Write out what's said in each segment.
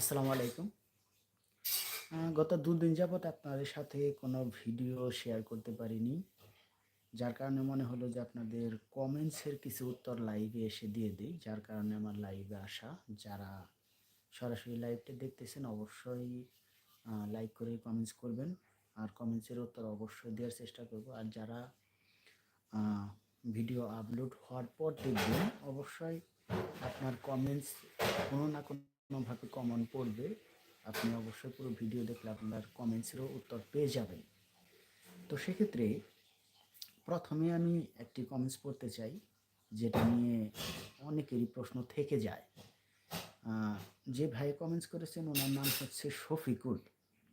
আসসালামু আলাইকুম। গত দুদিন যাবৎ আপনাদের সাথে কোনো ভিডিও শেয়ার করতে পারিনি। যার কারণে মনে হলো যে আপনাদের কমেন্টসের কিছু উত্তর লাইভে এসে দিয়ে দিই। যার কারণে আমার লাইভে আসা। যারা সরাসরি লাইভটা দেখতেছেন, অবশ্যই লাইক করে কমেন্টস করবেন। আর কমেন্টসের উত্তর অবশ্যই দেওয়ার চেষ্টা করব। আর যারা ভিডিও আপলোড হওয়ার পর দেখবেন, অবশ্যই আপনার কমেন্টস কোনো না কোনোভাবে কমন পড়বে। আপনি অবশ্যই পুরো ভিডিও দেখলে আপনার কমেন্টসেরও উত্তর পেয়ে যাবেন। তো সেক্ষেত্রে প্রথমে আমি একটি কমেন্টস পড়তে চাই, যেটা নিয়ে অনেকেরই প্রশ্ন থেকে যায়। যে ভাই কমেন্টস করেছেন, ওনার নাম হচ্ছে শফিকুল।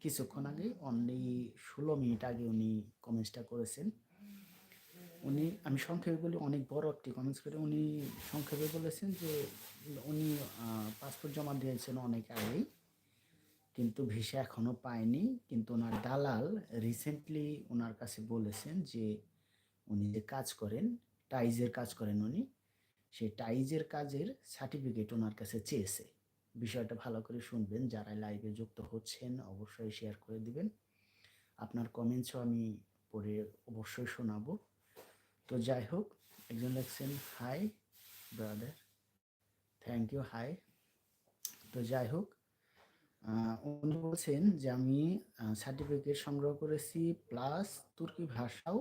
কিছুক্ষণ আগে অনলি ষোলো মিনিট আগে উনি কমেন্টসটা করেছেন। উনি, আমি সংক্ষেপে বলি, অনেক বড় একটি কমেন্টস করে উনি সংক্ষেপে বলেছেন যে, উনি পাসপোর্ট জমা দিয়েছেন অনেক আগেই, কিন্তু ভিসা এখনও পায়নি, কিন্তু ওনার দালাল রিসেন্টলি ওনার কাছে বলেছেন যে, উনি যে কাজ করেন টাইজের কাজ করেন উনি, সেই টাইজের কাজের সার্টিফিকেট ওনার কাছে চেয়েছে। বিষয়টা ভালো করে শুনবেন, যারা লাইভে যুক্ত হচ্ছেন, অবশ্যই শেয়ার করে দিবেন। আপনার কমেন্টসও আমি পড়ে অবশ্যই শোনাবো। তো যাই হোক, একজন লিখছেন hi brother thank you hi তো যাই হোক উনি বলছেন যে আমি সার্টিফিকেট সংগ্রহ করেছি প্লাস তুর্কি ভাষাও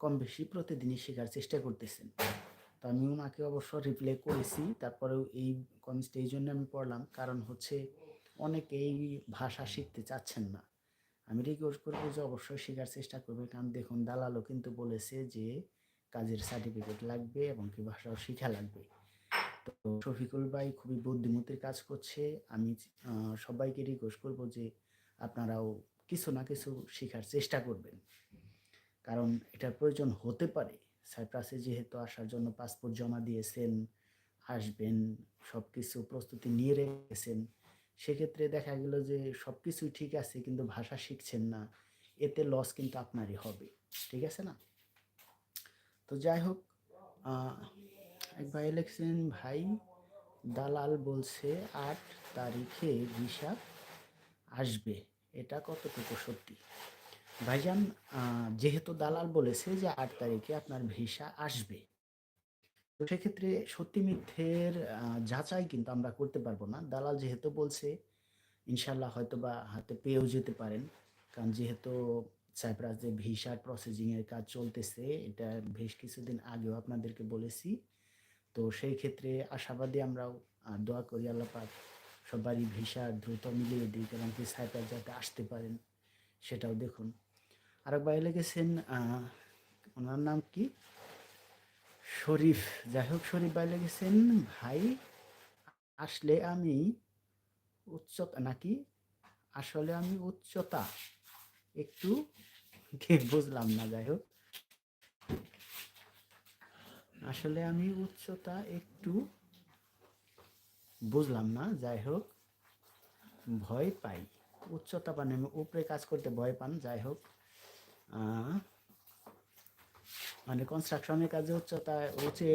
কম বেশি প্রতিদিনই শেখার চেষ্টা করতেছেন। তো আমি ওনাকে অবশ্য রিপ্লাই করেছি, তারপরেও এই কমেন্টসটা এই জন্য আমি পড়লাম, কারণ হচ্ছে অনেকে এই ভাষা শিখতে চাচ্ছেন না। আমি রিকোয়েস্ট করব যে অবশ্যই শেখার চেষ্টা করবে কারণ দেখুন, দালালও কিন্তু বলেছে যে কাজের সার্টিফিকেট লাগবে এবং কি ভাষাও শেখা লাগবে। তো শফিকুল ভাই খুবই বুদ্ধিমতির কাজ করছে। আমি সবাইকে রিকোয়েস্ট করব যে আপনারাও কিছু না কিছু শেখার চেষ্টা করবেন। কারণ এটার প্রয়োজন হতে পারে। সাইপ্রাসে যেহেতু আসার জন্য পাসপোর্ট জমা দিয়েছেন, আসবেন সব কিছু প্রস্তুতি নিয়ে রেখেছেন, সেক্ষেত্রে দেখা গেল যে সব কিছুই ঠিক আছে, কিন্তু ভাষা শিখছেন না। এতে লস কিন্তু আপনারই হবে। ঠিক আছে না? তো যাই হোক এক ভাই লিখছেন ভাই দালাল বলছে আট তারিখে ভিসা আসবে। এটা কতটুকু সত্যি? ভাইজান যেহেতু দালাল বলেছে যে আট তারিখে আপনার ভিসা আসবে, তো সেক্ষেত্রে সত্যি মিথ্যের যাচাই কিন্তু আমরা করতে পারব না। দালাল যেহেতু বলছে ইনশাল্লাহ হয়তো বা হাতে পেয়েও যেতে পারেন। কারণ যেহেতু সাইপ্রাস যে ভিসার প্রসেসিং এর কাজ চলতেছে এটা বেশ কিছুদিন আগেও আপনাদেরকে বলেছি। তো সেই ক্ষেত্রে আশাবাদী আমরাও দোয়া করি আল্লাহ পাক সবারই ভিসা দ্রুত মিলিয়ে দিই কারণ কি সাইপ্রাস যাতে আসতে পারেন সেটাও দেখুন। আরেক ভাই লিখেছেন আহ, ওনার নাম কি? শরীফ। যাই হোক শরীফ ভাই লিখেছেন ভাই আসলে আমি উচ্চতা নাকি? আসলে আমি উচ্চতা। একটু বুঝলাম না, যাই হোক। আসলে আমি উচ্চতা একটু বুঝলাম না, যাই হোক। ভয় পাই। উচ্চতা পান আমি উপরে কাজ করতে ভয় পান, যাই হোক। মানে কনস্ট্রাকশনের কাজে উচ্চতা, উঁচে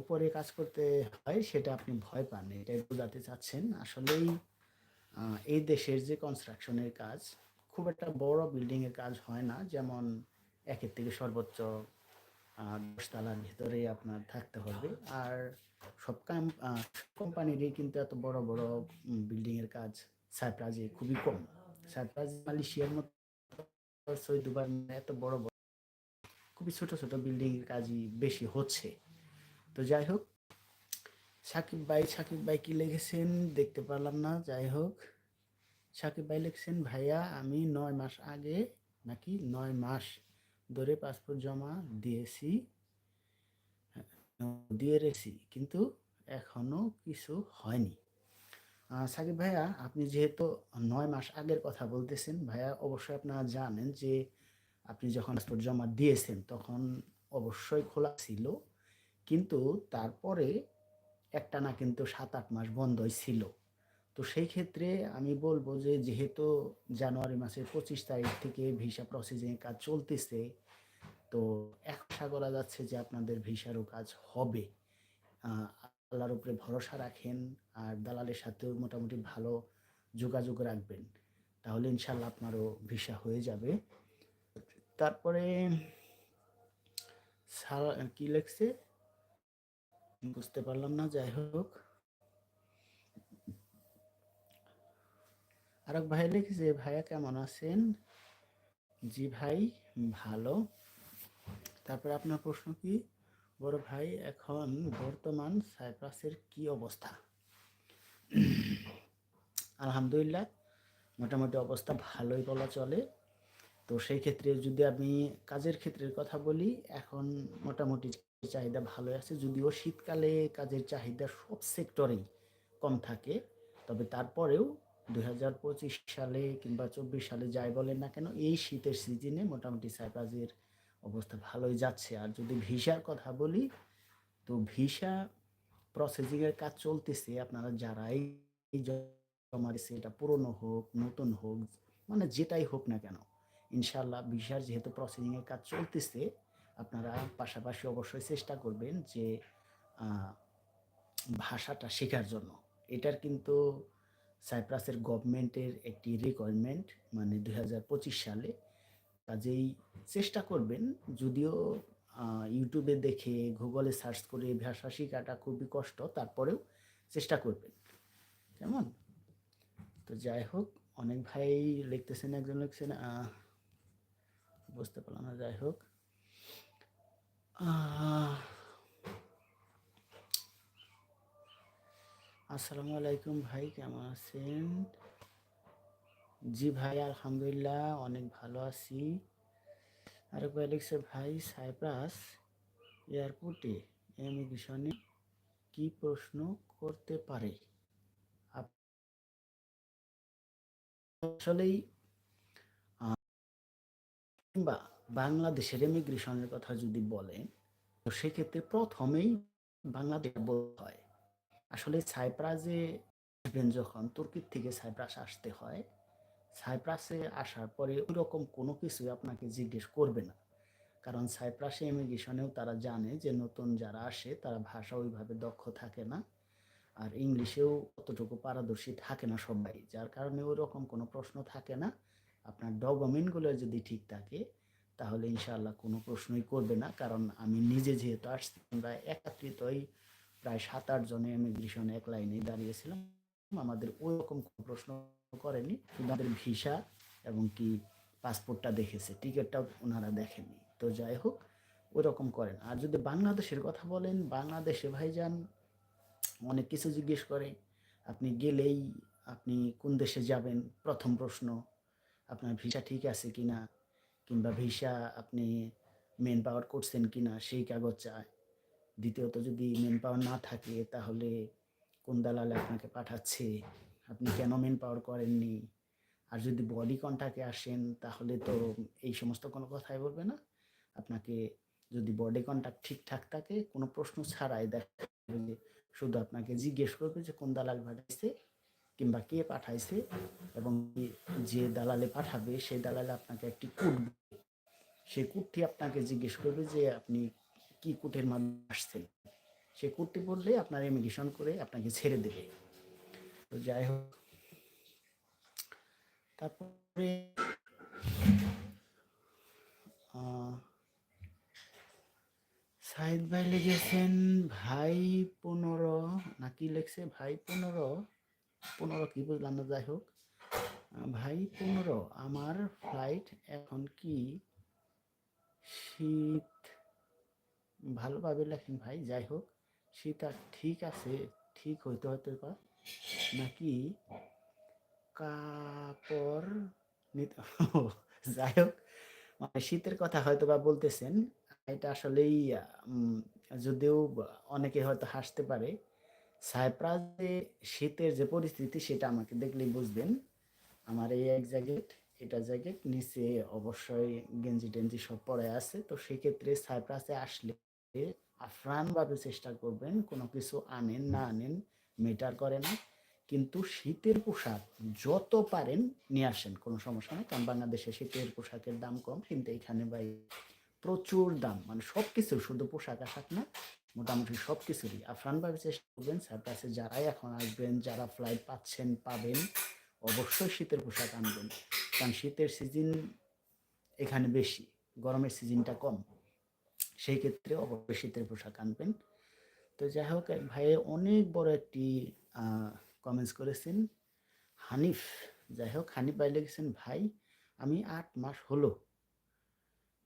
উপরে কাজ করতে হয়, সেটা আপনি ভয় পান, এটাই বোঝাতে চাচ্ছেন। আসলেই এই দেশের যে কনস্ট্রাকশনের কাজ খুব একটা বড় বিল্ডিং এর কাজ হয় না। যেমন একের থেকে সর্বোচ্চ দশতলার ভিতরে আপনার থাকতে হবে। আর সব কাম কোম্পানিরই কিন্তু এত বড় বড় বিল্ডিং এর কাজ সাইপ্রাসে খুবই কম। সাইপ্রাস মালয়েশিয়ার মতো দুবার এত বড় বড়, খুবই ছোট ছোট বিল্ডিং এর কাজই বেশি হচ্ছে। তো যাই হোক, সাকিব ভাই সাকিব ভাই কি লিখেছেন দেখতে পারলাম না, যাই হোক। সাকিব ভাই লিখছেন, ভাইয়া, আমি নয় মাস আগে নাকি নয় মাস ধরে পাসপোর্ট জমা দিয়েছি, দিয়ে রেখেছি, কিন্তু এখনও কিছু হয়নি। সাকিব ভাইয়া, আপনি যেহেতু নয় মাস আগের কথা বলতেছেন, ভাইয়া, অবশ্যই আপনারা জানেন যে আপনি যখন পাসপোর্ট জমা দিয়েছেন, তখন অবশ্যই খোলা ছিল, কিন্তু তারপরে একটা না কিন্তু সাত আট মাস বন্ধই ছিল। তো সেই ক্ষেত্রে আমি বলব যে, যেহেতু জানুয়ারি মাসের পঁচিশ তারিখ থেকে ভিসা প্রসেসিং কাজ চলতেছে, তো আশা করা যাচ্ছে যে আপনাদের ভিসারও কাজ হবে। আল্লাহর উপরে ভরসা রাখেন আর দালালের সাথেও মোটামুটি ভালো যোগাযোগ রাখবেন। তাহলে ইনশাল্লাহ আপনারও ভিসা হয়ে যাবে। তারপরে কি লেখছে? বুঝতে পারলাম না, যাই হোক। আরেক ভাই লিখেছে ভাইয়া কেমন আছেন? জি ভাই, ভালো। তারপরে আপনার প্রশ্ন কি? বড় ভাই, এখন বর্তমান সাইপ্রাসের কি অবস্থা? আলহামদুলিল্লাহ, মোটামুটি অবস্থা ভালোই বলা চলে। তো সেই ক্ষেত্রে যদি আমি কাজের ক্ষেত্রের কথা বলি, এখন মোটামুটি চাহিদা ভালো আছে। যদিও শীতকালে কাজের চাহিদা সব সেক্টরেই কম থাকে, তবে তারপরেও দুই হাজার পঁচিশ সালে কিংবা চব্বিশ সালে যাই বলেন না কেন, এই শীতের সিজনে মোটামুটি সাইপ্রাসের অবস্থা ভালোই যাচ্ছে। আর যদি ভিসার কথা বলি, তো ভিসা প্রসেসিংয়ের কাজ চলতেছে। আপনারা যারাই জমা দিচ্ছে এটা পুরনো হোক, নতুন হোক মানে যেটাই হোক না কেন ইনশাল্লাহ ভিসার যেহেতু প্রসেসিংয়ের কাজ চলতেছে, আপনারা পাশাপাশি অবশ্যই চেষ্টা করবেন যে ভাষাটা শেখার জন্য। এটার কিন্তু সাইপ্রাসের গভর্নমেন্টের একটি রিকোয়ারমেন্ট মানে দু হাজার পঁচিশ সালে। কাজেই চেষ্টা করবেন, যদিও ইউটিউবে দেখে গুগলে সার্চ করে ভাষা শেখাটা খুবই কষ্ট, তারপরেও চেষ্টা করবেন। কেমন? তো যাই হোক, অনেক ভাই লিখতেছেন, একজন লিখছেন বুঝতে পারলাম না, যাই হোক। আসসালামু আলাইকুম ভাই, কেমন আছেন? জি ভাই, আলহামদুলিল্লাহ, অনেক ভালো আছি। ভাই লিখছে ভাই, সাইপ্রাস এয়ারপোর্টে ইমিগ্রেশনে কি প্রশ্ন করতে পারে? আসলেই কিংবা বাংলাদেশের ইমিগ্রেশনের কথা যদি বলেন, তো সেক্ষেত্রে প্রথমেই বাংলাদেশ হয়। আসলে সাইপ্রাসে আসবেন যখন, তুর্কির থেকে সাইপ্রাস আসতে হয়। সাইপ্রাসে আসার পরে ওইরকম কোনো কিছুই আপনাকে জিজ্ঞেস করবে না। কারণ সাইপ্রাসে ইমিগ্রেশনেও তারা জানে যে নতুন যারা আসে, তারা ভাষা ওইভাবে দক্ষ থাকে না। আর ইংলিশেও অতটুকু পারদর্শী থাকে না সবাই। যার কারণে ওই রকম কোনো প্রশ্ন থাকে না। আপনার ডকুমেন্টগুলো যদি ঠিক থাকে, তাহলে ইনশাআল্লাহ কোনো প্রশ্নই করবে না। কারণ আমি নিজে যেহেতু আসছি, আমরা একাত্রিতই প্রায় সাত আট জনে ইমিগ্রেশন এক লাইনে দাঁড়িয়েছিলাম। আমাদের ওই রকম কোনো প্রশ্ন করেনি, শুধু আমাদের ভিসা এবং কি পাসপোর্টটা দেখেছে, টিকিটটাও ওনারা দেখেনি তো যাই হোক ওই রকম করেন। আর যদি বাংলাদেশের কথা বলেন, বাংলাদেশে ভাইজান অনেক কিছু জিজ্ঞেস করে, আপনি গেলেই আপনি কোন দেশে যাবেন? প্রথম প্রশ্ন, আপনার ভিসা ঠিক আছে কিনা? কিংবা ভিসা আপনি মেন পাওয়ার করছেন কিনা? সেই কাগজ চায়। দ্বিতীয়ত যদি মেন পাওয়ার না থাকে, তাহলে কোন দালালে আপনাকে পাঠাচ্ছে? আপনি কেন মেন পাওয়ার করেননি? আর যদি বডি কন্ট্যাক্টে আসেন, তাহলে তো এই সমস্ত কোনো কথাই বলবে না। আপনাকে যদি বডি কন্ট্যাক্ট ঠিকঠাক থাকে, কোনো প্রশ্ন ছাড়াই দেখা যে শুধু আপনাকে জিজ্ঞেস করবে যে কোন দালাল পাঠাইছে কিংবা কে পাঠাইছে এবং যে দালালে পাঠাবে, সেই দালালে আপনাকে একটি কুট সেই কোডটি আপনাকে জিজ্ঞেস করবে যে আপনি কি কোটের মাধ্যমে আসছে? সে কোডটি বললে আপনার ইমিগ্রেশন করে আপনাকে ছেড়ে দেবে। তো যাই হোক। তারপরে সাহিদ ভাই লিখেছেন, ভাই পনেরো না কি লিখছে, ভাই পনেরো পনেরো কি বুঝলাম না, যাই হোক। ভাই পনেরো, আমার ফ্লাইট এখন কি? শীত ভালোভাবে লেখেন, ভাই, যাই হোক আর ঠিক আছে, ঠিক হইতে হতে পারে। নাকি কাপড় নিতে যাই হোক মানে শীতের কথা হয়তো বা বলতেছেন, এটা আসলেই যদিও অনেকে হয়তো হাসতে পারে, সাইপ্রাসে শীতের যে পরিস্থিতি সেটা আমাকে দেখলেই বুঝবেন। আমার এই এক জ্যাকেট, এটা জ্যাকেট, নিচে অবশ্যই গেঞ্জি টেঞ্জি সব পরে আছে, তো সেক্ষেত্রে সাইপ্রাসে আসলে আফরানভাবে চেষ্টা করবেন, কোনো কিছু আনেন, না আনেন মেটার করে না। কিন্তু শীতের পোশাক যত পারেন নিয়ে আসেন, কোনো সমস্যা নেই। কারণ বাংলাদেশে শীতের পোশাকের দাম কম, কিন্তু এখানে ভাই প্রচুর দাম। মানে সব কিছু শুধু পোশাক আশাক না, মোটামুটি সব কিছুরই আফরানভাবে চেষ্টা করবেন সাইপ্রাসে যারাই এখন আসবেন, যারা ফ্লাইট পাচ্ছেন, পাবেন, অবশ্যই শীতের পোশাক আনবেন। কারণ শীতের সিজন এখানে বেশি, গরমের সিজনটা কম। সেই ক্ষেত্রে অবশ্যই শীতের পোশাক আনবেন। তো যাই হোক ভাই অনেক বড় একটি কমেন্টস করেছেন। হানিফ, যাই হোক, হানিফ ভাই লিখেছেন, ভাই, আমি আট মাস হলো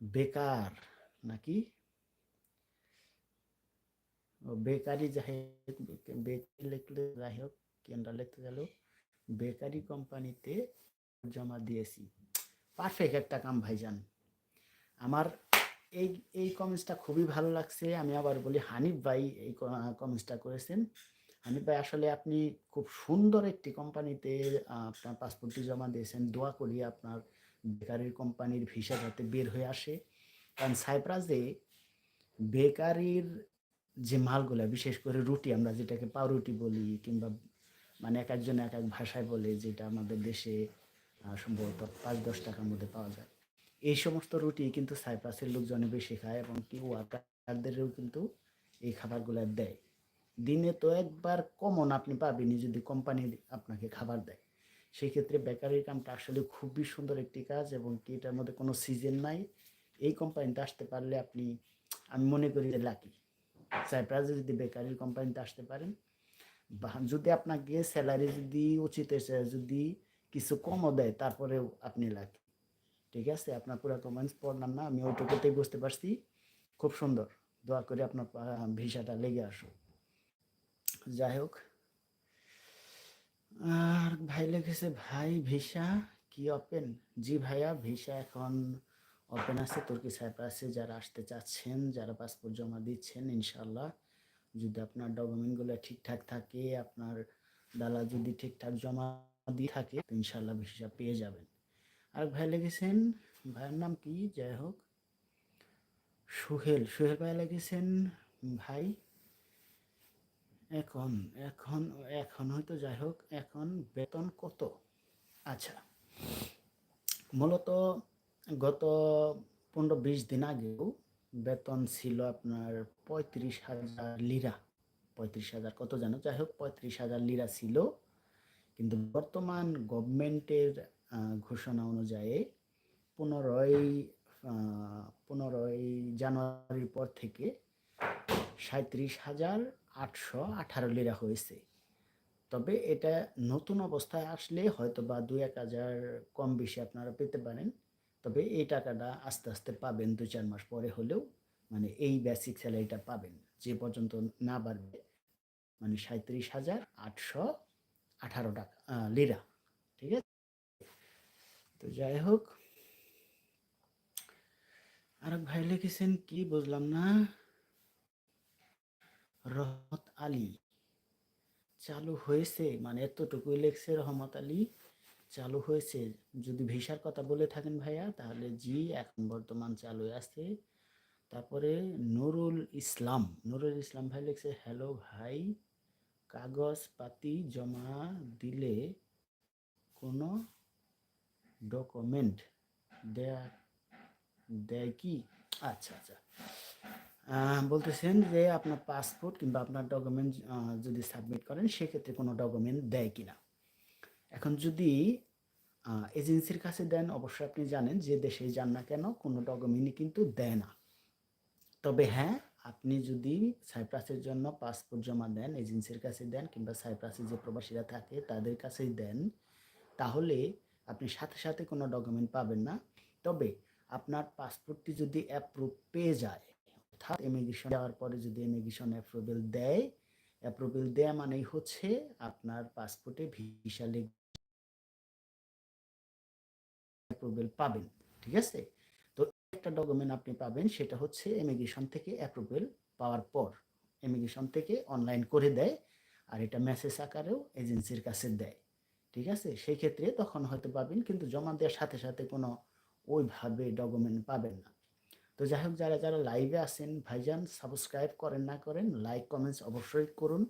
বেকার নাকি? বেকারি যাই হোক বেকারি লিখলে যাই হোক কেন্দ্র লিখতে গেল বেকারি কোম্পানিতে জমা দিয়েছি। পারফেক্ট একটা কাম, ভাইজান। আমার এই এই কমেন্টসটা খুবই ভালো লাগছে। আমি আবার বলি, হানিফ ভাই এই কমেন্টসটা করেছেন। হানিফ ভাই, আসলে আপনি খুব সুন্দর একটি কোম্পানিতে আপনার পাসপোর্টটি জমা দিয়েছেন। দোয়া করি আপনার বেকারির কোম্পানির ভিসা যাতে বের হয়ে আসে। কারণ সাইপ্রাসে বেকারির যে মালগুলা, বিশেষ করে রুটি, আমরা যেটাকে পাউরুটি বলি কিংবা মানে এক একজন এক এক ভাষায় বলে, যেটা আমাদের দেশে সম্ভবত পাঁচ দশ টাকার মধ্যে পাওয়া যায়। এই সমস্ত রুটি কিন্তু সাইপ্রাসের লোকজনে বেশি খায় এবং কি ওয়ার্কারদেরও কিন্তু এই খাবারগুলো দেয়। দিনে তো একবার কমন আপনি পাবেনই যদি কোম্পানি আপনাকে খাবার দেয়। সেই ক্ষেত্রে বেকারির কামটা আসলে খুবই সুন্দর একটি কাজ এবং কি এটার মধ্যে কোনো সিজন নাই। এই কোম্পানিতে আসতে পারলে আপনি, আমি মনে করি যে লাকি সাইপ্রাসে যদি বেকারির কোম্পানিতে আসতে পারেন, বা যদি আপনাকে স্যালারি যদি উচিত যদি কিছু কমও দেয়, তারপরেও আপনি লাকি ঠিক আছে, আপনার পুরো কমেন্টস পড়লাম না, আমি ওইটুকুতেই বুঝতে পারছি। খুব সুন্দর, দোয়া করে আপনার ভিসাটা লেগে আসো যাই হোক। আর ভাই লেগেছে ভাই ভিসা কি ওপেন জি ভাইয়া, ভিসা এখন ওপেন আছে, তুর্কি সাইপ্রাসে যারা আসতে চাচ্ছেন, যারা পাসপোর্ট জমা দিচ্ছেন ইনশাল্লাহ যদি আপনার ডকুমেন্টগুলো ঠিকঠাক থাকে, আপনার দালা যদি ঠিকঠাক জমা দিয়ে থাকে ইনশাল্লাহ ভিসা পেয়ে যাবেন। আর ভাই লিখেছেন ভাইয়ের নাম কি? যাই হোক। সুহেল সুহেল ভাই লিখেছেন ভাই। এখন এখন এখন হয়তো যাই হোক, এখন বেতন কত? আচ্ছা মূলত গত পনেরো বিশ দিন আগেও বেতন ছিল আপনার পঁয়ত্রিশ হাজার লিরা। পঁয়ত্রিশ হাজার কত জানো? যাই হোক, পঁয়ত্রিশ হাজার লিরা ছিল। কিন্তু বর্তমান গভর্নমেন্টের ঘোষণা অনুযায়ী পনেরোই পনেরোই জানুয়ারির পর থেকে সাঁত্রিশ হাজার আটশো আঠারো লিরা হয়েছে। তবে এটা নতুন অবস্থায় আসলে হয়তো বা দু এক হাজার কম বেশি আপনারা পেতে পারেন। তবে এই টাকাটা আস্তে আস্তে পাবেন দু চার মাস পরে হলেও মানে এই বেসিক স্যালারিটা পাবেন। যে পর্যন্ত না বাড়বে মানে সাঁত্রিশ হাজার আটশো আঠারো টাকা লিরা, ঠিক আছে? তো যাই হোক। আর ভাই লিখেছেন, কি বুঝলাম না? রহমত আলী। চালু হয়েছে মানে এতটুকুই লেখছে রহমত আলী। চালু হয়েছে। যদি ভিসার কথা বলে থাকেন ভাইয়া, তাহলে জি, এখন বর্তমান চালু আছে। তারপরে নুরুল ইসলাম। নুরুল ইসলাম ভাই লিখছে, হ্যালো ভাই, কাগজ পাতি জমা দিলে কোনো ডকুমেন্ট দেয়া, দেয় কি? আচ্ছা আচ্ছা। বলতেছেন যে আপনার পাসপোর্ট কিংবা আপনার ডকুমেন্ট যদি সাবমিট করেন, সেক্ষেত্রে কোনো ডকুমেন্ট দেয় কি না এখন যদি এজেন্সির কাছে দেন, অবশ্যই আপনি জানেন যে দেশে যান না কেন, কোনো ডকুমেন্টই কিন্তু দেয় না। তবে হ্যাঁ আপনি যদি সাইপ্রাসের জন্য পাসপোর্ট জমা দেন এজেন্সির কাছে দেন কিংবা সাইপ্রাসে যে প্রবাসীরা থাকে, তাদের কাছেই দেন, তাহলে আপনি সাথে সাথে কোনো ডকুমেন্ট পাবেন না। তবে আপনার পাসপোর্টটি যদি অ্যাপ্রুভ পেয়ে যায়, অর্থাৎ ইমিগ্রেশন যাওয়ার পরে যদি ইমিগ্রেশন অ্যাপ্রুভেল দেয় অ্যাপ্রুভেল দেয়া মানেই হচ্ছে আপনার পাসপোর্টে ভিসা লিখ অ্যাপ্রুভেল পাবেন, ঠিক আছে? তো একটা ডকুমেন্ট আপনি পাবেন, সেটা হচ্ছে ইমিগ্রেশন থেকে অ্যাপ্রুভেল পাওয়ার পর ইমিগ্রেশন থেকে অনলাইন করে দেয়, আর এটা মেসেজ আকারেও এজেন্সির কাছে দেয়। ঠিক আছে? সেই ক্ষেত্রে তখন হয়তো পাবেন, কিন্তু জমা দেওয়ার সাথে সাথে কোনো ওইভাবে ডকুমেন্ট পাবেন না। তো যাই হোক, যারা যারা লাইভে আসেন ভাইজান সাবস্ক্রাইব করেন না করেন লাইক কমেন্টস অবশ্যই করুন।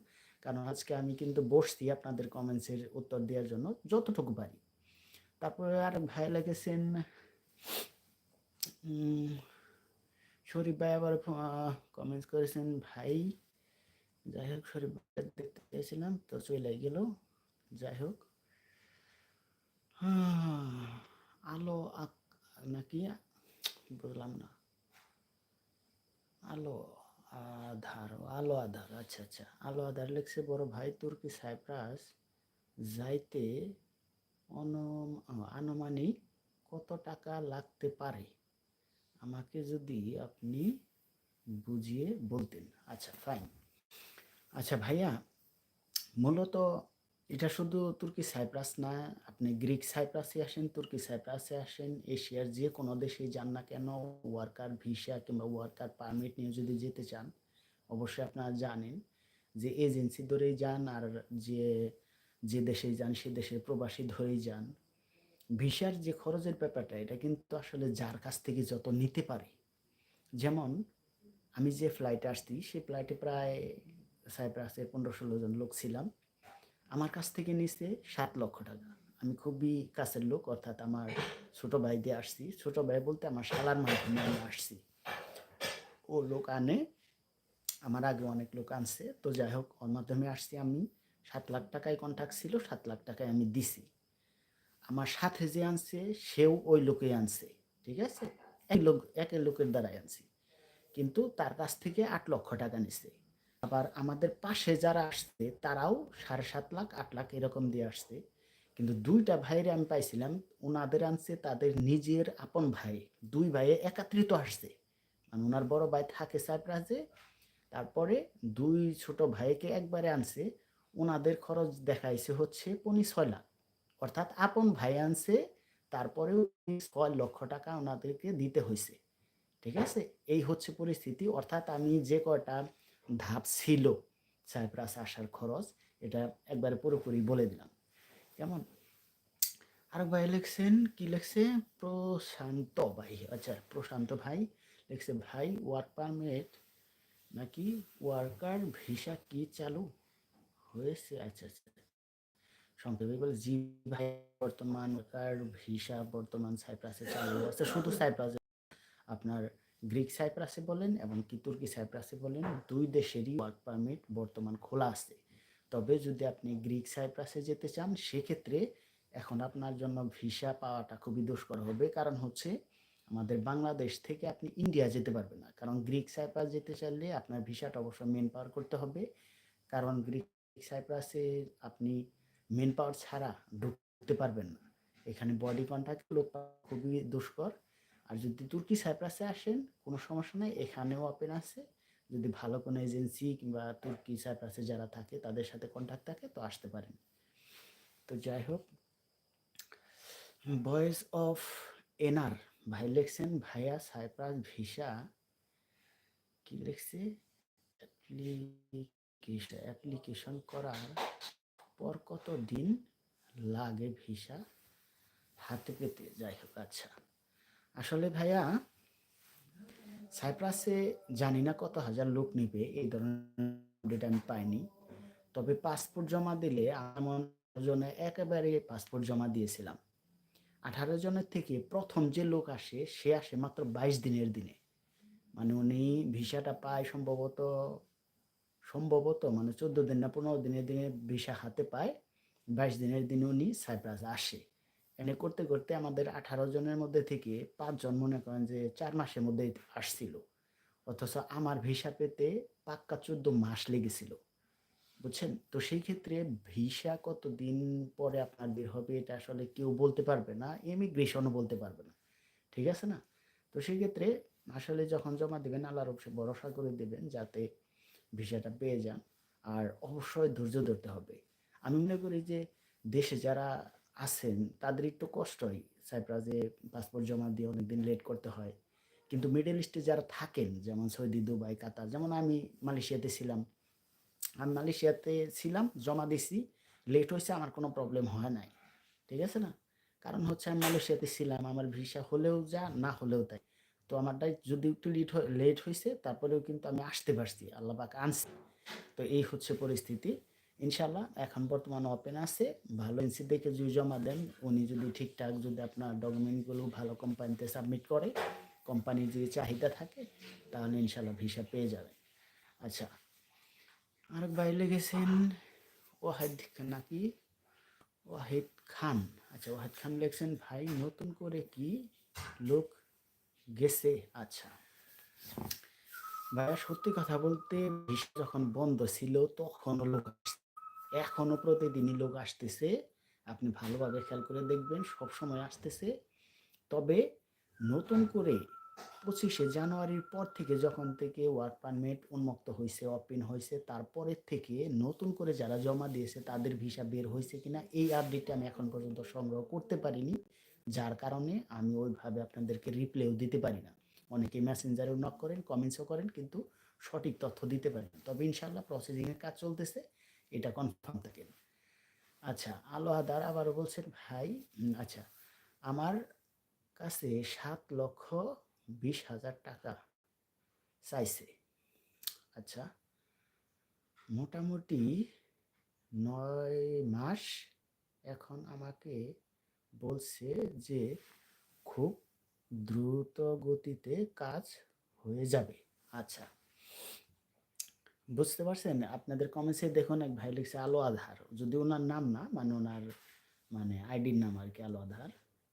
কারণ আজকে আমি কিন্তু বসছি আপনাদের কমেন্টসের উত্তর দেওয়ার জন্য যতটুকু পারি। তারপরে আর ভাই লেগেছেন শরীফ ভাই আবার কমেন্টস করেছেন, ভাই, যাই হোক, শরীফ ভাই দেখতে পেয়েছিলাম, তো চলে গেল। যাই হোক আলো আক- নাকি বুঝলাম না আলো আধার আলো আধার আচ্ছা আচ্ছা আলো আধার লিখছে বড় ভাই তুর্কি সাইপ্রাস যাইতে আনুমানিক কত টাকা লাগতে পারে আমাকে যদি আপনি বুঝিয়ে বলতেন আচ্ছা ফাইন আচ্ছা ভাইয়া মূলত এটা শুধু তুর্কি সাইপ্রাস না, আপনি গ্রিক সাইপ্রাসে আসেন, তুর্কি সাইপ্রাসে আসেন, এশিয়ার যে কোনো দেশেই যান না কেন, ওয়ার্কার, ভিসা কিংবা ওয়ার্কার পারমিট নিয়ে যদি যেতে চান, অবশ্যই আপনারা জানেন যে এজেন্সি ধরেই যান আর যে যে দেশে যান, সে দেশের প্রবাসী ধরেই যান। ভিসার যে খরচের ব্যাপারটা, এটা কিন্তু আসলে যার কাছ থেকে যত নিতে পারে। যেমন, আমি যে ফ্লাইটে আসছি সেই ফ্লাইটে প্রায় সাইপ্রাসে পনেরো ষোলো জন লোক ছিলাম। আমার কাছ থেকে নিচ্ছে সাত লক্ষ টাকা। আমি খুবই কাছের লোক, অর্থাৎ আমার ছোট ভাই দিয়ে আসছি। ছোট ভাই বলতে আমার শালার মাধ্যমে আমি আসছি। ও লোক আনে, আমার আগে অনেক লোক আনছে। তো যাই হোক, ওর মাধ্যমে আসছি আমি। সাত লাখ টাকায় কন্ট্যাক্ট ছিল, সাত লাখ টাকায় আমি দিছি। আমার সাথে যে আনছে, সেও ওই লোকে আনছে, ঠিক আছে? এক লোক একের লোকের দ্বারাই আনছি। কিন্তু তার কাছ থেকে আট লক্ষ টাকা নিছে। আবার আমাদের পাশে যারা আসছে, তারাও সাড়ে সাত লাখ, আট লাখ এরকম দিয়ে আসছে। কিন্তু দুইটা ভাইয়ের আমি পাইছিলাম ওনাদের আনছে, তাদের নিজের আপন ভাই। দুই ভাইয়ে একাত্রিত আসছে। মানে ওনার বড় ভাই থাকে সাইপ্রাসে, তারপরে দুই ছোট ভাইকে একবারে আনছে। ওনাদের খরচ দেখাইছে হচ্ছে পনি ছয় লাখ। অর্থাৎ আপন ভাই আনছে, তারপরেও ছয় লক্ষ টাকা ওনাদেরকে দিতে হয়েছে ঠিক আছে? এই হচ্ছে পরিস্থিতি। অর্থাৎ আমি যে কয়টা ধাপ ছিল সাইপ্রাস আসার খরচ, এটা একবারে পুরোপুরি বলে দিলাম। কেমন? আর ভাই লিখছেন, কি লিখছে? প্রশান্ত ভাই আচ্ছা প্রশান্ত ভাই লিখছে, ভাই ওয়ার্ক পারমিট নাকি ওয়ার্কার ভিসা কি চালু হয়েছে? আচ্ছা আচ্ছা। সংক্ষেপে বলে জি ভাই, বর্তমান ওয়ার্কার ভিসা বর্তমান সাইপ্রাসে চালু আছে শুধু সাইপ্রাসে, আপনার গ্রিক সাইপ্রাসে বলেন এবং কি তুর্কি সাইপ্রাসে বলেন, দুই দেশেরই ওয়ার্ক পারমিট বর্তমান খোলা আছে। তবে যদি আপনি গ্রিক সাইপ্রাসে যেতে চান, সেক্ষেত্রে এখন আপনার জন্য ভিসা পাওয়াটা খুবই দুষ্কর হবে। কারণ হচ্ছে, আমাদের বাংলাদেশ থেকে আপনি ইন্ডিয়া যেতে পারবেন না। কারণ গ্রিক সাইপ্রাস যেতে চাইলে আপনার ভিসাটা অবশ্যই মেন পাওয়ার করতে হবে। কারণ গ্রিক সাইপ্রাসে আপনি মেন পাওয়ার ছাড়া ঢুকতে পারবেন না। এখানে বডি কন্ট্যাক্ট খুবই দুষ্কর। আর যদি তুর্কি সাইপ্রাসে আসেন, কোনো সমস্যা নেই, এখানেও ওপেন আছে। যদি ভালো কোনো এজেন্সি কিংবা তুর্কি সাইপ্রাসে যারা থাকে, তাদের সাথে কন্ট্যাক্ট থাকে, তো আসতে পারেন। তো যাই হোক ভয়েস অফ এনার ভাই লিখছেন, ভাইয়া, সাইপ্রাস ভিসা কি লিখছে? অ্যাপ্লিকেশন করার পর কত দিন লাগে ভিসা হাতে পেতে? যাই হোক আচ্ছা। আসলে ভাইয়া, সাইপ্রাসে জানি না কত হাজার লোক নিবে, এই ধরনের আমি পাইনি। তবে পাসপোর্ট জমা দিলে আমার জনে একেবারে পাসপোর্ট জমা দিয়েছিলাম। আঠারো জনের থেকে প্রথম যে লোক আসে, সে আসে মাত্র বাইশ দিনের দিনে। মানে উনি ভিসাটা পায় সম্ভবত সম্ভবত মানে চোদ্দ দিন না পনেরো দিনের দিনে ভিসা হাতে পায়। বাইশ দিনের দিনে উনি সাইপ্রাস আসে। এনে করতে করতে আমাদের আঠারো জনের মধ্যে থেকে পাঁচজন মনে করেন যে চার মাসের মধ্যে আসছিল। অথচ আমার ভিসা পেতে পাক্কা চোদ্দ মাস লেগেছিল। বুঝছেন? তো সেই ক্ষেত্রে ভিসা কত দিন পরে আপনার বের হবে এটা আসলে কেউ বলতে পারবে না ইমিগ্রেশনও বলতে পারবে না। ঠিক আছে না? তো সেই ক্ষেত্রে আসলে যখন জমা দেবেন, আল্লাহর অবশ্যই ভরসা করে দেবেন যাতে ভিসাটা পেয়ে যান। আর অবশ্যই ধৈর্য ধরতে হবে। আমি মনে করি যে দেশে যারা আছেন, তাদের একটু কষ্ট হয় সাইপ্রাসে পাসপোর্ট জমা দিয়ে অনেকদিন লেট করতে হয়। কিন্তু মিডল ইস্টে যারা থাকেন, যেমন সৌদি, দুবাই, কাতার, যেমন আমি মালয়েশিয়াতে ছিলাম, আমি মালয়েশিয়াতে ছিলাম, জমা দিছি, লেট হয়েছে, আমার কোনো প্রবলেম হয় নাই। ঠিক আছে না? কারণ হচ্ছে আমি মালয়েশিয়াতে ছিলাম, আমার ভিসা হলেও যা, না হলেও তাই। তো আমারটাই যদি একটু লেট লেট হয়েছে তারপরেও কিন্তু আমি আসতে পারছি, আল্লাহ পাক আনছি। তো এই হচ্ছে পরিস্থিতি। ইনশাল্লাহ এখন বর্তমানে ওপেন আছে, ভালো এনসি দেখে যদি জমা দেন, উনি যদি ঠিকঠাক যদি আপনার ডকুমেন্টগুলো ভালো কোম্পানিতে সাবমিট করে কোম্পানির যদি চাহিদা থাকে, তাহলে ইনশাল্লাহ ভিসা পেয়ে যাবে আচ্ছা আরেক ভাই লিখেছেন, ওয়াহিদ নাকি? ওয়াহিদ খান আচ্ছা ওয়াহেদ খান লেখছেন, ভাই, নতুন করে কি লোক গেছে? আচ্ছা ভাইয়া সত্যি কথা বলতে ভিসা যখন বন্ধ ছিল, তখনও লোক আসছে। এখনও প্রতিদিনই লোক আসতেছে। আপনি ভালোভাবে খেয়াল করে দেখবেন, সব সময় আসতেছে। তবে নতুন করে পঁচিশে জানুয়ারির পর থেকে যখন থেকে ওয়ার্ক পারমিট উন্মুক্ত হয়েছে ওপেন হয়েছে তারপরের থেকে নতুন করে যারা জমা দিয়েছে, তাদের ভিসা বের হয়েছে কিনা এই আপডেটটা আমি এখন পর্যন্ত সংগ্রহ করতে পারিনি। যার কারণে আমি ওইভাবে আপনাদেরকে রিপ্লাইও দিতে পারি না। অনেকে মেসেঞ্জারেও নক করেন কমেন্টসও করেন, কিন্তু সঠিক তথ্য দিতে পারেন তবে ইনশাল্লাহ প্রসেসিংয়ের কাজ চলতেছে। এটা কনফার্ম থাকেন আচ্ছা আলো আদার আবারও বলছেন, ভাই আচ্ছা আমার কাছে সাত লক্ষ বিশ হাজার টাকা চাইছে। আচ্ছা মোটামুটি নয় মাস এখন আমাকে বলছে যে খুব দ্রুত গতিতে কাজ হয়ে যাবে। আচ্ছা বুঝতে পারছেন? আপনাদের কমেন্টসে দেখুন, এক ভাই লিখছে, আলো আধার। যদি ওনার নাম না মানে ওনার মানে আইডির নাম আর কি আলো আধার,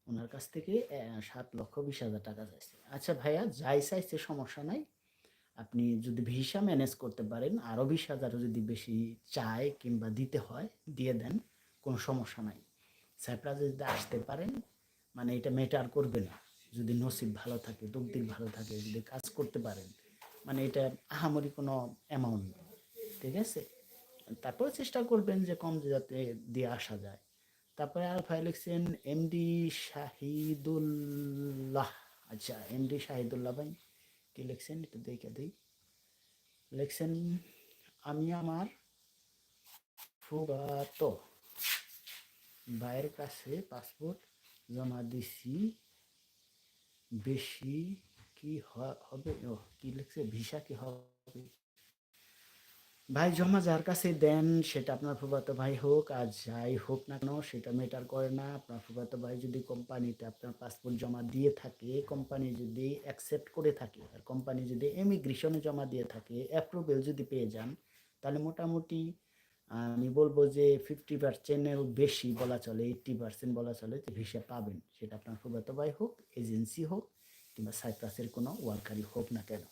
ওনার কাছ থেকে সাত লক্ষ বিশ হাজার টাকা চাইছে। আচ্ছা ভাইয়া, যাই চাইছে, সমস্যা নাই। আপনি যদি ভিসা ম্যানেজ করতে পারেন আরও বিশ হাজার যদি বেশি চায় কিংবা দিতে হয়, দিয়ে দেন, কোনো সমস্যা নাই। সাইপ্রাসে যদি আসতে পারেন মানে এটা মেটার করবে না। যদি নসিব ভালো থাকে তকদির ভালো থাকে, যদি কাজ করতে পারেন মানে এটা আহামরি কোনো অ্যামাউন্ট না ঠিক আছে? তারপরে চেষ্টা করবেন যে কম যাতে দিয়ে আসা যায়। তারপরে আর ভাই লিখছেন এমডি শাহিদুল্লাহ আচ্ছা এমডি শাহিদুল্লাহ ভাই, কি লিখছেন একটু দেখে দিই। লিখছেন, আমি আমার ফুগাতো ভাইয়ের কাছে পাসপোর্ট জমা দিছি, বেশি কি হবে? ও, কি লিখছে? ভিসা কি হবে? ভাই, জমা যার কাছে দেন, সেটা আপনার ফুফাতো ভাই হোক, আর যাই হোক না কেন, সেটা মেটার করে না। আপনার ফুফাতো ভাই যদি কোম্পানিতে আপনার পাসপোর্ট জমা দিয়ে থাকে কোম্পানি যদি অ্যাকসেপ্ট করে থাকে, আর কোম্পানি যদি এমিগ্রেশনে জমা দিয়ে থাকে অ্যাপ্রুভেল যদি পেয়ে যান, তাহলে মোটামুটি, আমি বলব যে ফিফটি পার্সেন্টের বেশি বলা চলে এইট্টি পার্সেন্ট বলা চলে যে ভিসা পাবেন। সেটা আপনার ফুফাতো ভাই হোক এজেন্সি হোক কিংবা সাইপ্রাসের কোনো ওয়ার্কারই হোক না কেন।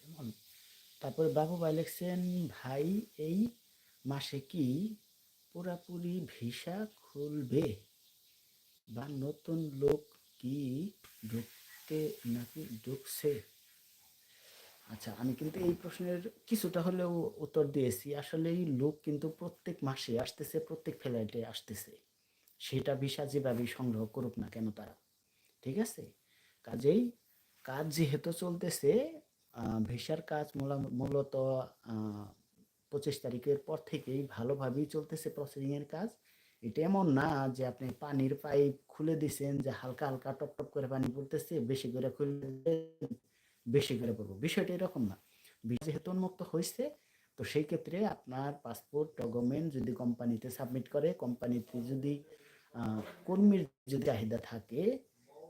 কেমন? তারপরে বাবু ভাই লিখছেন ভাই এই মাসে কি পুরাপুরি ভিসা খুলবে? বা নতুন লোক কি ঢুকতে নাকি ঢুকছে? আচ্ছা আমি কিন্তু এই প্রশ্নের কিছুটা হলেও উত্তর দিয়েছি। আসলে এই লোক কিন্তু প্রত্যেক মাসে আসতেছে, প্রত্যেক ফ্লাইটে আসতেছে। সেটা ভিসা যেভাবেই সংগ্রহ করুক না কেন তারা, ঠিক আছে? কাজেই কাজ যেহেতু চলতেছে ভিসার কাজ মূলা- মূলত পঁচিশ তারিখের পর থেকেই ভালোভাবেই চলতেছে প্রসেসিংয়ের কাজ। এটা এমন না যে আপনি পানির পাইপ খুলে দিছেন যে হালকা হালকা, টপ টপ করে পানি পড়তেছে, বেশি করে খুলে বেশি করে পড়ব। বিষয়টা এরকম না। যেহেতু উন্মুক্ত হয়েছে, তো সেই ক্ষেত্রে আপনার পাসপোর্ট ডকুমেন্ট যদি কোম্পানিতে সাবমিট করে কোম্পানিতে যদি কর্মীর যদি চাহিদা থাকে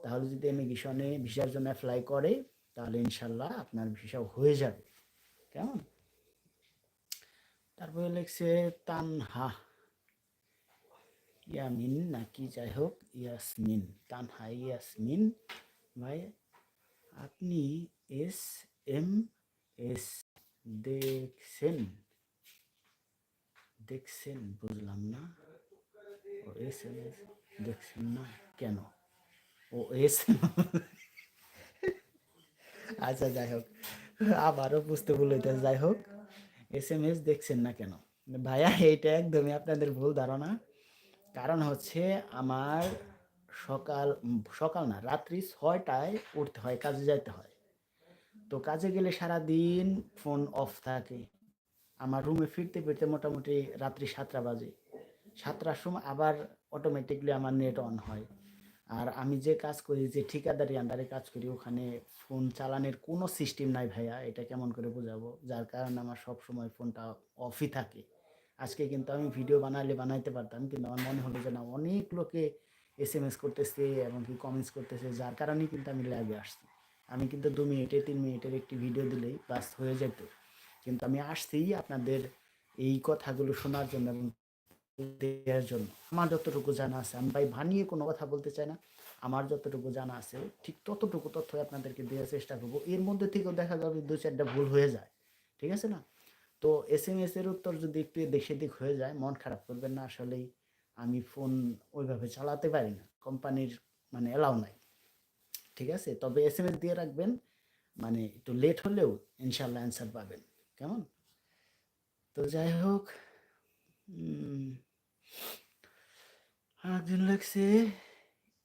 তাহলে যদি ইমিগ্রেশনে ভিসার জন্য অ্যাপ্লাই করে, তাহলে ইনশাল্লাহ আপনার ভিসাও হয়ে যাবে। কেমন? তারপরে লিখছে, তানহা ইয়ামিন নাকি যাই হোক, ইয়াসমিন। তানহা ইয়াসমিন, ভাই, আপনি এস এম এস দেখছেন? দেখছেন? বুঝলাম না। এস এম এস দেখছেন না? কেন? ও, এস। আচ্ছা যাই হোক। আবারও বুঝতে ভুলতে যাই হোক, এস এম এস দেখছেন না কেন? ভাইয়া, এইটা একদমই আপনাদের ভুল ধারণা। কারণ হচ্ছে আমার সকাল সকাল না, রাত্রি ছয়টায় উঠতে হয়, কাজে যাইতে হয়। তো কাজে গেলে সারা দিন ফোন অফ থাকে। আমার রুমে ফিরতে ফিরতে মোটামুটি রাত্রি সাতটা বাজে। সাতটার সময় আবার অটোমেটিকলি আমার নেট অন হয়। আর আমি যে কাজ করি, যে ঠিকাদারি আন্ডারে কাজ করি, ওখানে ফোন চালানোর কোনো সিস্টেম নাই ভাইয়া, এটা কেমন করে বোঝাবো? যার কারণে আমার সব সময় ফোনটা অফই থাকে। আজকে কিন্তু আমি ভিডিও বানালে বানাইতে পারতাম, কিন্তু আমার মনে হলো যে না, অনেক লোকে এস এম এস করতেছে এবং কি কমেন্টস করতেছে, যার কারণেই কিন্তু আমি লাইভে আসছি। আমি কিন্তু দু মিনিটে, তিন মিনিটের একটি ভিডিও দিলেই বাস হয়ে যেত। কিন্তু আমি আসছি আপনাদের এই কথাগুলো শোনার জন্য এবং দেওয়ার জন্য। আমার যতটুকু জানা আছে, আমি ভাই ভানিয়ে কোনো কথা বলতে চাই না। আমার যতটুকু জানা আছে, ঠিক ততটুকু তথ্য আপনাদেরকে দেওয়ার চেষ্টা করব। এর মধ্যে থেকেও দেখা যাবে দু চারটা ভুল হয়ে যায়। ঠিক আছে না? তো এস এম এস এর উত্তর যদি একটু এদিক দিক হয়ে যায়, মন খারাপ করবেন না। আসলেই আমি ফোন ওইভাবে চালাতে পারি না। কোম্পানির মানে এলাও নাই। ঠিক আছে? তবে এস এম এস দিয়ে রাখবেন। মানে একটু লেট হলেও ইনশাল্লাহ অ্যান্সার পাবেন। কেমন? তো যাই হোক আরেকজন লেখছে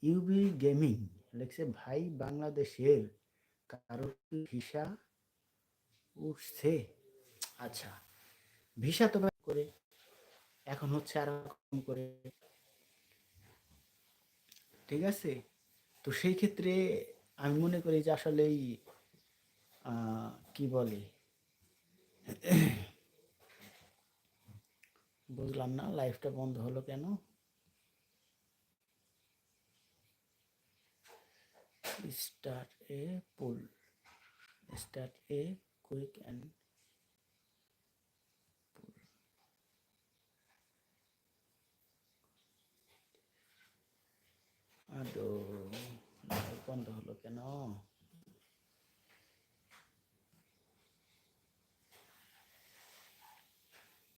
ইউবি গেমিং লেখছে, ভাই, বাংলাদেশের কারও ভিসা উঠছে। আচ্ছা ভিসা তো করে এখন হচ্ছে আর করে। ঠিক আছে? তো সেই ক্ষেত্রে আমি মনে করি যে আসলেই কি বলে? বুঝলাম না, লাইফটা বন্ধ হলো কেন? Start a pull start a quick and আদো বন্ধ হলো কেন?